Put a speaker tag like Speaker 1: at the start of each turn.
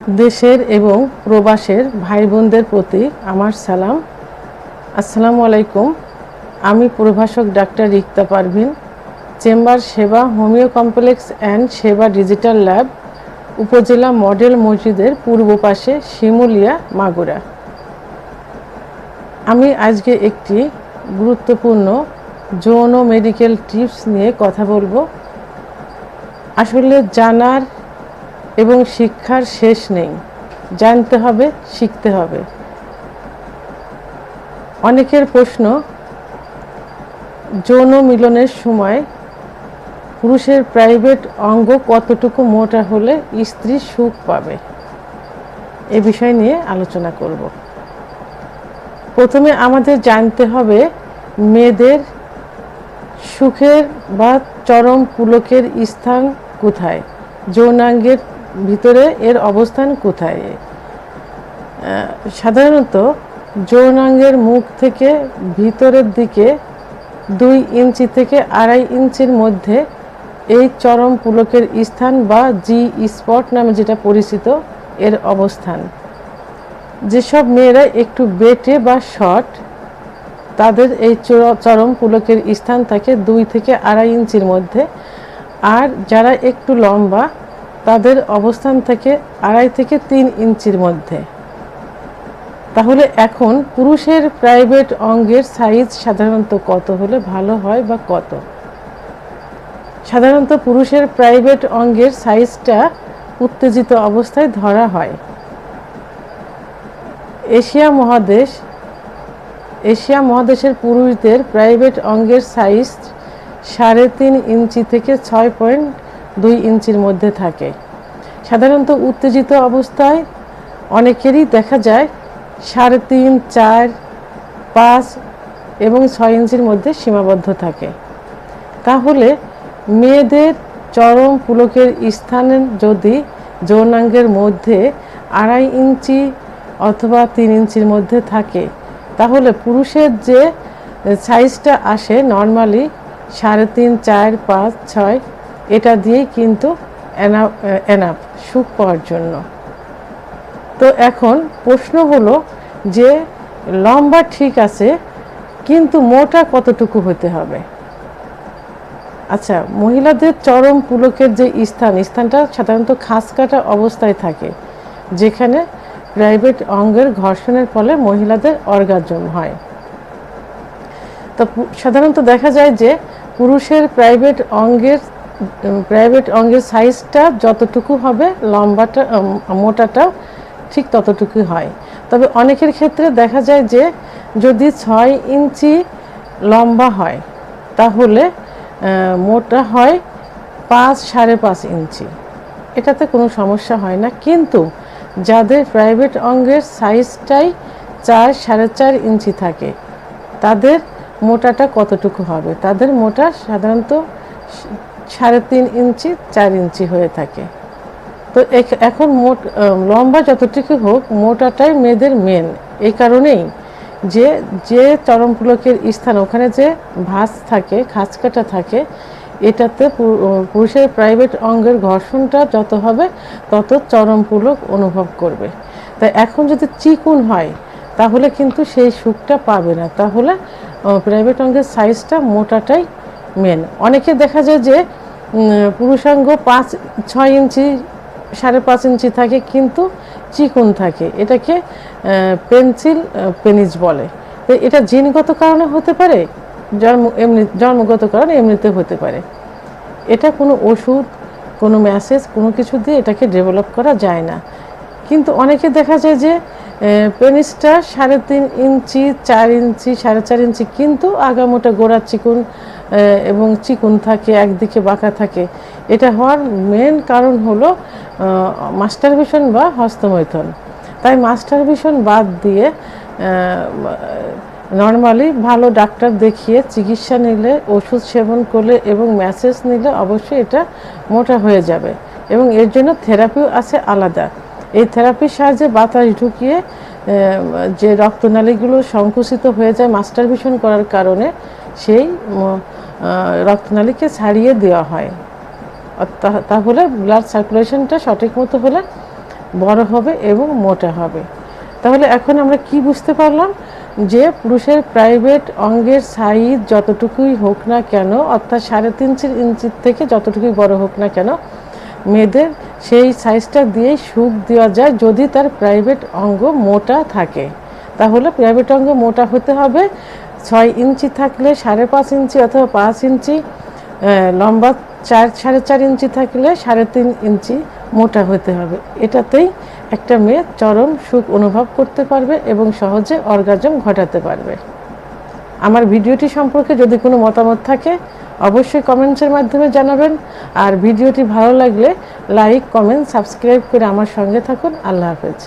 Speaker 1: দেশের এবং প্রবাসের ভাই বোনদের প্রতি আমার সালাম। আসসালামু আলাইকুম। আমি প্রভাষক doctor Rikta Parvin, chamber Seba, homeo complex and Seba digital lab, উপজেলা মডেল মসজিদের পূর্ব পাশে শিমুলিয়া, মাগুরা। আমি আজকে একটি গুরুত্বপূর্ণ যৌন মেডিকেল টিপস নিয়ে কথা বলব। আসলে জানার এবং শিক্ষার শেষ নেই। জানতে হবে, শিখতে হবে। অনেকের প্রশ্ন, যৌন মিলনের সময় পুরুষের প্রাইভেট অঙ্গ কতটুকু মোটা হলে স্ত্রী সুখ পাবে? এ বিষয় নিয়ে আলোচনা করব। প্রথমে আমাদের জানতে হবে মেয়েদের সুখের বা চরম পুলকের স্থান কোথায়? যৌনাঙ্গের ভিতরে এর অবস্থান কোথায়? সাধারণত যৌনাঙ্গের মুখ থেকে ভিতরের দিকে দুই ইঞ্চি থেকে আড়াই ইঞ্চির মধ্যে এই চরম পুলকের স্থান বা জি স্পট নামে যেটা পরিচিত, এর অবস্থান। যেসব মেয়েরা একটু বেটে বা শর্ট, তাদের এই চর- চরম পুলকের স্থান থাকে দুই থেকে আড়াই ইঞ্চির মধ্যে। আর যারা একটু লম্বা তাদের অবস্থান থেকে আড়াই থেকে তিন ইঞ্চির মধ্যে। তাহলে এখন পুরুষের প্রাইভেট অঙ্গের সাইজ সাধারণত কত হলে ভালো হয় বা কত? সাধারণত পুরুষের প্রাইভেট অঙ্গের সাইজটা উত্তেজিত অবস্থায় ধরা হয়। এশিয়া মহাদেশ, এশিয়া মহাদেশের পুরুষদের প্রাইভেট অঙ্গের সাইজ সাড়ে তিন ইঞ্চি থেকে ছয় পয়েন্ট দুই ইঞ্চির মধ্যে থাকে। সাধারণত উত্তেজিত অবস্থায় অনেকেরই দেখা যায় সাড়ে তিন, চার, পাঁচ এবং ছয় ইঞ্চির মধ্যে সীমাবদ্ধ থাকে। তাহলে মেয়েদের চরম পুলকের স্থানে যদি যৌনাঙ্গের মধ্যে আড়াই ইঞ্চি অথবা তিন ইঞ্চির মধ্যে থাকে, তাহলে পুরুষের যে সাইজটা আসে নর্মালি সাড়ে তিন, চার, পাঁচ, ছয় এটা দিয়েই কিন্তু এনাফ এনাফ সুখ পাওয়ার জন্য। তো এখন প্রশ্ন হলো যে লম্বা ঠিক আছে, কিন্তু মোটা কতটুকু হতে হবে? আচ্ছা মহিলাদের চরম পুলকের যে স্থান, স্থানটা সাধারণত খাস কাটা অবস্থায় থাকে, যেখানে প্রাইভেট অঙ্গের ঘর্ষণের ফলে মহিলাদের অর্গাজম হয়। তো সাধারণত দেখা যায় যে পুরুষের প্রাইভেট অঙ্গের প্রাইভেট অঙ্গের সাইজটা যতটুকু হবে, লম্বাটা মোটাটা ঠিক ততটুকু হয়। তবে অনেকের ক্ষেত্রে দেখা যায় যে যদি ছয় ইঞ্চি লম্বা হয়, তাহলে মোটা হয় পাঁচ সাড়ে পাঁচ ইঞ্চি। এটাতে কোনো সমস্যা হয় না। কিন্তু যাদের প্রাইভেট অঙ্গের সাইজটাই চার সাড়ে চার ইঞ্চি থাকে, তাদের মোটাটা কতটুকু হবে? তাদের মোটা সাধারণত সাড়ে তিন ইঞ্চি, চার ইঞ্চি হয়ে থাকে। তো এখ- এখন মোট লম্বা যতটুকু হোক, মোটাটাই মেয়েদের মেন এই কারণেই যে যে চরম পুলকের স্থান, ওখানে যে ভাঁজ থাকে খাঁজ কাটা থাকে, এটাতে পুরুষের প্রাইভেট অঙ্গের ঘর্ষণটা যত হবে, তত চরম পুলক অনুভব করবে। তাই এখন যদি চিকুন হয়, তাহলে কিন্তু সেই সুখটা পাবে না। তাহলে প্রাইভেট অঙ্গের সাইজটা মোটাটাই মেন অনেকে দেখা যায় যে পুরুষাঙ্গ পাঁচ, ছয় ইঞ্চি, সাড়ে পাঁচ ইঞ্চি থাকে, কিন্তু চিকুন থাকে। এটাকে পেন্সিল পেনিস বলে। তো এটা জিনগত কারণে হতে পারে, জন্ম, এমনি, জন্মগত কারণে এমনিতে হতে পারে। এটা কোনো ওষুধ, কোনো মেসেজ, কোনো কিছু দিয়ে এটাকে ডেভেলপ করা যায় না। কিন্তু অনেকে দেখা যায় যে পেনিসটা সাড়ে তিন ইঞ্চি, চার ইঞ্চি, সাড়ে চার ইঞ্চি, কিন্তু আগামোটা গোড়া চিকুন এবং চিকুন থাকে, একদিকে বাঁকা থাকে। এটা হওয়ার মেন কারণ হলো মাস্টারভিশন বা হস্তমৈথন। তাই মাস্টারভিশন বাদ দিয়ে নর্মালি ভালো ডাক্তার দেখিয়ে চিকিৎসা নিলে, ওষুধ সেবন করলে এবং ম্যাসেজ নিলে অবশ্যই এটা মোটা হয়ে যাবে। এবং এর জন্য থেরাপিও আছে আলাদা। এই থেরাপির সাহায্যে বাতাস ঢুকিয়ে যে রক্তনালীগুলো সংকুচিত হয়ে যায় মাস্টারভিশন করার কারণে, সেই রক্তনালীকে ছাড়িয়ে দেওয়া হয়। তাহলে ব্লাড সার্কুলেশনটা সঠিক মতো হলে বড় হবে এবং মোটা হবে। তাহলে এখন আমরা কি বুঝতে পারলাম? যে পুরুষের প্রাইভেট অঙ্গের সাইজ যতটুকুই হোক না কেন, অর্থাৎ সাড়ে তিন ইঞ্চি ইঞ্চির থেকে যতটুকুই বড় হোক না কেন, মেয়েদের সেই সাইজটা দিয়েই সুখ দেওয়া যায় যদি তার প্রাইভেট অঙ্গ মোটা থাকে। তাহলে প্রাইভেট অঙ্গ মোটা হতে হবে। ছয় ইঞ্চি থাকলে সাড়ে পাঁচ ইঞ্চি অথবা পাঁচ ইঞ্চি লম্বা চার, সাড়ে চার ইঞ্চি থাকলে সাড়ে তিন ইঞ্চি মোটা হতে হবে। এটাতেই একটা মেয়ে চরম সুখ অনুভব করতে পারবে এবং সহজে অর্গাজম ঘটাতে পারবে। আমার ভিডিওটি সম্পর্কে যদি কোনো মতামত থাকে, অবশ্যই কমেন্টসের মাধ্যমে জানাবেন। আর ভিডিওটি ভালো লাগলে লাইক কমেন্ট সাবস্ক্রাইব করে আমার সঙ্গে থাকুন। আল্লাহ হাফেজ।